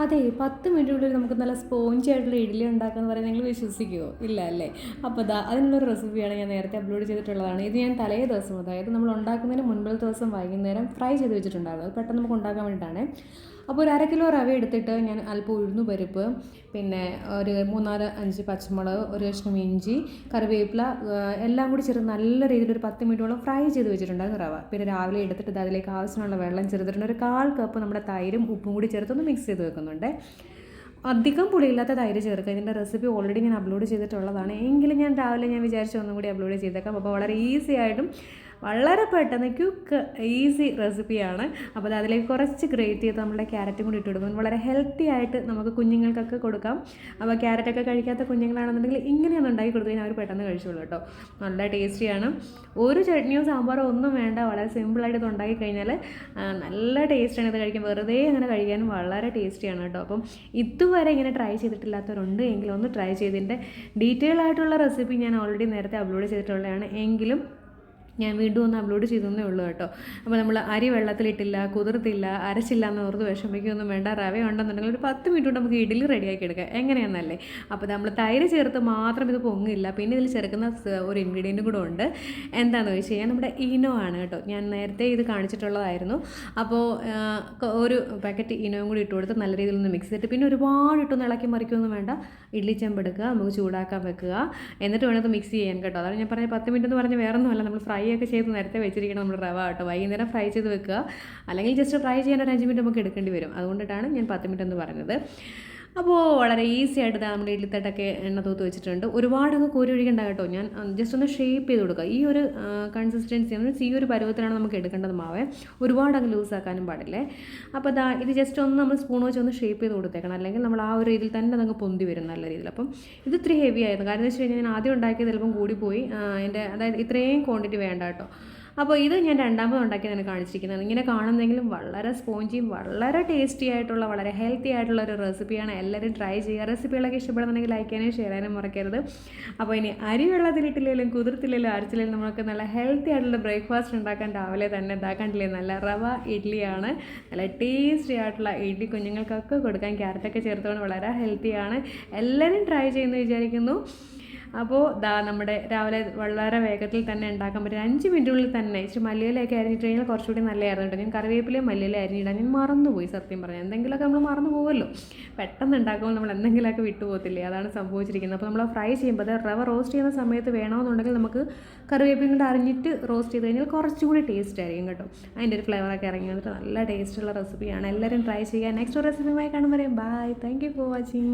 അതെ പത്ത് മിനിറ്റിനുള്ളിൽ നമുക്ക് നല്ല സ്പോഞ്ച് ആയിട്ടുള്ള ഇഡ്ഡലി ഉണ്ടാക്കാന്ന് പറയാൻ നിങ്ങൾ വിശ്വസിക്കുമോ ഇല്ല അല്ലേ? അപ്പോൾ ദാ അതിനുള്ളൊരു റെസിപ്പിയാണ് ഞാൻ നേരത്തെ അപ്ലോഡ് ചെയ്തിട്ടുള്ളതാണ്. ഇത് ഞാൻ തലേ ദിവസം അതായത് നമ്മൾ ഉണ്ടാക്കുന്നതിന് മുൻപത്തെ ദിവസം വൈകുന്നേരം ഫ്രൈ ചെയ്ത് വെച്ചിട്ടുണ്ടായിരുന്നു. അത് പെട്ടെന്ന് നമുക്ക് ഉണ്ടാക്കാൻ വേണ്ടിയിട്ടാണ്. അപ്പോൾ ഒരു അര കിലോ റവ എടുത്തിട്ട് ഞാൻ അല്പം ഉഴുന്നു പരിപ്പ് പിന്നെ ഒരു മൂന്നാൽ അഞ്ച് പച്ചമുളക് ഒരു കഷ്ണം ഇഞ്ചി കറിവേപ്പില എല്ലാം കൂടി ചേർത്ത് നല്ല രീതിയിൽ ഒരു പത്ത് മിനിറ്റോളം ഫ്രൈ ചെയ്ത് വെച്ചിട്ടുണ്ടായിരുന്നു റവ. പിന്നെ രാവിലെ എടുത്തിട്ട് അതിലേക്ക് ആവശ്യമുള്ള വെള്ളം ചേർത്തിട്ടുണ്ട്. ഒരു കാൽ കപ്പ് നമ്മുടെ തൈരും ഉപ്പും കൂടി ചേർത്തൊന്ന് മിക്സ് ചെയ്ത് വെക്കുന്നുണ്ട്. അധികം പുളിയില്ലാത്ത തൈര് ചേർക്കുക. ഇതിന്റെ റെസിപ്പി ഓൾറെഡി ഞാൻ അപ്ലോഡ് ചെയ്തിട്ടുള്ളതാണ്. എങ്കിലും ഞാൻ രാവിലെ ഞാൻ വിചാരിച്ചു ഒന്നും കൂടി അപ്ലോഡ് ചെയ്തേക്കാം. അപ്പോൾ വളരെ ഈസി ആയിട്ടും വളരെ പെട്ടെന്ന് ക്യുക്ക് ഈസി റെസിപ്പിയാണ്. അപ്പോൾ അതിലേക്ക് കുറച്ച് ഗ്രേറ്റ് ചെയ്ത് നമ്മുടെ ക്യാരറ്റും കൂടി ഇട്ട് കൊടുക്കും വളരെ ഹെൽത്തി ആയിട്ട് നമുക്ക് കുഞ്ഞുങ്ങൾക്കൊക്കെ കൊടുക്കാം. അപ്പോൾ ക്യാരറ്റൊക്കെ കഴിക്കാത്ത കുഞ്ഞുങ്ങളാണെന്നുണ്ടെങ്കിൽ ഇങ്ങനെയൊന്ന് ഉണ്ടാക്കി കൊടുത്തു കഴിഞ്ഞാൽ അവർ പെട്ടെന്ന് കഴിച്ചോളൂ കേട്ടോ. നല്ല ടേസ്റ്റിയാണ്. ഒരു ചട്നിയോ സാമ്പാറോ ഒന്നും വേണ്ട. വളരെ സിമ്പിളായിട്ട് ഇത് ഉണ്ടാക്കി കഴിഞ്ഞാൽ നല്ല ടേസ്റ്റാണ് ഇത് കഴിക്കാൻ. വെറുതെ അങ്ങനെ കഴിക്കാനും വളരെ ടേസ്റ്റിയാണ് കേട്ടോ. അപ്പം ഇതുവരെ ഇങ്ങനെ ട്രൈ ചെയ്തിട്ടില്ലാത്തവരുണ്ട് എങ്കിൽ ഒന്ന് ട്രൈ ചെയ്തിന്റെ ഡീറ്റെയിൽ ആയിട്ടുള്ള റെസിപ്പി ഞാൻ ഓൾറെഡി നേരത്തെ അപ്ലോഡ് ചെയ്തിട്ടുള്ളതാണ്. എങ്കിലും ഞാൻ വീണ്ടും ഒന്ന് അപ്ലോഡ് ചെയ്തെന്നേ ഉള്ളൂ കേട്ടോ. അപ്പോൾ നമ്മൾ അരി വെള്ളത്തിലിട്ടില്ല കുതിർത്തില്ല അരച്ചില്ല എന്ന് ഓർത്ത് വിഷമിക്കൊന്നും വേണ്ട. റവ ഉണ്ടെന്നുണ്ടെങ്കിൽ ഒരു പത്ത് മിനിറ്റ് കൊണ്ട് നമുക്ക് ഇഡ്ഡലി റെഡിയാക്കി എടുക്കാം. എങ്ങനെയാണെന്നല്ലേ അപ്പോൾ നമ്മൾ തൈര് ചേർത്ത് മാത്രം ഇത് പൊങ്ങില്ല. പിന്നെ ഇതിൽ ചേർക്കുന്ന ഒരു ഇൻഗ്രീഡിയന്റും കൂടെ ഉണ്ട്. എന്താണെന്ന് വെച്ച് കഴിഞ്ഞാൽ നമ്മുടെ ഇനോ ആണ് കേട്ടോ. ഞാൻ നേരത്തെ ഇത് കാണിച്ചിട്ടുള്ളതായിരുന്നു. അപ്പോൾ ഒരു പാക്കറ്റ് ഇനോയും കൂടി ഇട്ട് കൊടുത്ത് നല്ല രീതിയിൽ ഒന്ന് മിക്സ് ചെയ്തിട്ട് പിന്നെ ഒരുപാട് ഇട്ടൊന്ന് ഇളക്കി മറിക്കൊന്നും വേണ്ട. ഇഡ്ഡലി ചെമ്പ് എടുക്കുക നമുക്ക് ചൂടാക്കാൻ വെക്കുക. എന്നിട്ട് വേണം മിക്സ് ചെയ്യാൻ കേട്ടോ. അതാണ് ഞാൻ പറഞ്ഞ പത്ത് മിനിറ്റ് എന്ന് പറഞ്ഞ് വേറെ ഒന്നുമല്ല നമ്മൾ ഫ്രൈ ഒക്കെ ചെയ്ത് നേരത്തെ വെച്ചിരിക്കണം നമ്മൾ റവ കേട്ടോ. വൈകുന്നേരം ഫ്രൈ ചെയ്ത് വെക്കുക. അല്ലെങ്കിൽ ജസ്റ്റ് ഫ്രൈ ചെയ്യാൻ ഒരു അഞ്ച് മിനിറ്റ് നമുക്ക് എടുക്കേണ്ടി വരും. അതുകൊണ്ടിട്ടാണ് ഞാൻ പത്ത് മിനിറ്റ് എന്ന് പറഞ്ഞത്. അപ്പോൾ വളരെ ഈസി ആയിട്ട് നമ്മുടെ ഇഡ്ലിത്തട്ടൊക്കെ എണ്ണ തൂത്ത് വെച്ചിട്ടുണ്ട്. ഒരുപാട് അങ്ങ് കോരി ഒഴിക്കേണ്ട കേട്ടോ. ഞാൻ ജസ്റ്റ് ഒന്ന് ഷേപ്പ് ചെയ്ത് കൊടുക്കുക ഈ ഒരു കൺസിസ്റ്റൻസി വെച്ചാൽ ഈ ഒരു പരുവത്തിലാണ് നമുക്ക് എടുക്കേണ്ടത് മാവേ. ഒരുപാട് അങ്ങ് ലൂസ് ആക്കാനും പാടില്ലേ? അപ്പോൾ ദാ ഇത് ജസ്റ്റ് ഒന്ന് നമ്മൾ സ്പൂൺ വെച്ച് ഒന്ന് ഷേപ്പ് ചെയ്ത് കൊടുത്തേക്കണം. അല്ലെങ്കിൽ നമ്മൾ ആ ഒരു രീതിയിൽ തന്നെ അതങ്ങ് പൊന്തി വരും നല്ല രീതിയിൽ. അപ്പം ഇത് ഇത്തിരി ഹെവി ആയിരുന്നു. കാരണം എന്ന് വെച്ച് കഴിഞ്ഞാൽ ഞാൻ ആദ്യം ഉണ്ടാക്കിയത് ചിലപ്പം കൂടിപ്പോയി. ആ, എന്റെ അതായത് ഇത്രയും ക്വാണ്ടിറ്റി വേണ്ട കേട്ടോ. അപ്പോൾ ഇത് ഞാൻ രണ്ടാമത് ഉണ്ടാക്കിയതാണ് കാണിച്ചിരിക്കുന്നത് ഇങ്ങനെ കാണുന്നെങ്കിലും വളരെ സ്പോഞ്ചിയും വളരെ ടേസ്റ്റി ആയിട്ടുള്ള വളരെ ഹെൽത്തി ആയിട്ടുള്ള ഒരു റെസിപ്പിയാണ് എല്ലാവരും ട്രൈ ചെയ്യുക. റെസിപ്പികളൊക്കെ ഇഷ്ടപ്പെടുന്നുണ്ടെങ്കിൽ ലൈക്ക് ചെയ്യാനും ഷെയർ ചെയ്യാനും മറക്കരുത്. അപ്പോൾ ഇനി അരി വെള്ളത്തിലിട്ടില്ലെങ്കിലും കുതിർത്തില്ലെങ്കിലും അരച്ചില്ലെങ്കിലും നമുക്ക് നല്ല ഹെൽത്തി ആയിട്ടുള്ള ബ്രേക്ക്ഫാസ്റ്റ് ഉണ്ടാക്കാൻ രാവിലെ തന്നെ ഇതാക്കാണ്ടില്ലേ നല്ല റവ ഇഡ്ഡലിയാണ് നല്ല ടേസ്റ്റി ആയിട്ടുള്ള ഇഡ്ഡലി കുഞ്ഞുങ്ങൾക്കൊക്കെ കൊടുക്കാൻ ക്യാരറ്റൊക്കെ ചേർത്തുകൊണ്ട് വളരെ ഹെൽത്തിയാണ് എല്ലാവരും ട്രൈ ചെയ്യുന്നു വിചാരിക്കുന്നു. അപ്പോൾ ദാ നമ്മുടെ രാവിലെ വളരെ വേഗത്തിൽ തന്നെ ഉണ്ടാക്കാൻ പറ്റും. അഞ്ച് മിനിറ്റിനുള്ളിൽ തന്നെ ഇച്ചിരി മല്ലിയിലൊക്കെ അരിഞ്ഞിട്ട് കഴിഞ്ഞാൽ കുറച്ചുകൂടി നല്ലതായിരുന്നു കേട്ടോ. ഞാൻ കറിവേപ്പിലയും മല്ലിയിലെ അരിഞ്ഞിടാൻ ഞാൻ മറന്നുപോയി സത്യം പറഞ്ഞാൽ എന്തെങ്കിലുമൊക്കെ നമ്മൾ മറന്നു പോകുമല്ലോ പെട്ടെന്ന് ഉണ്ടാക്കുമ്പോൾ നമ്മൾ എന്തെങ്കിലുമൊക്കെ വിട്ടുപോകത്തില്ലേ അതാണ് സംഭവിച്ചിരിക്കുന്നത്. അപ്പോൾ നമ്മൾ ഫ്രൈ ചെയ്യുമ്പോൾ അത് റവ റോസ്റ്റ് ചെയ്യുന്ന സമയത്ത് വേണമെന്നുണ്ടെങ്കിൽ നമുക്ക് കറിവേപ്പിലും കൂടെ അരിഞ്ഞിട്ട് റോസ്റ്റ് ചെയ്ത് കഴിഞ്ഞാൽ കുറച്ചുകൂടി ടേസ്റ്റ് ആയിരിക്കും കേട്ടോ. അതിന്റെ ഒരു ഫ്ലേവറൊക്കെ ഇറങ്ങി വന്നിട്ട് നല്ല ടേസ്റ്റുള്ള റെസിപ്പിയാണ് എല്ലാവരും ട്രൈ ചെയ്യുക. നെക്സ്റ്റ് റെസിപ്പിയുമായി കാണുമ്പോൾ bye thank you for watching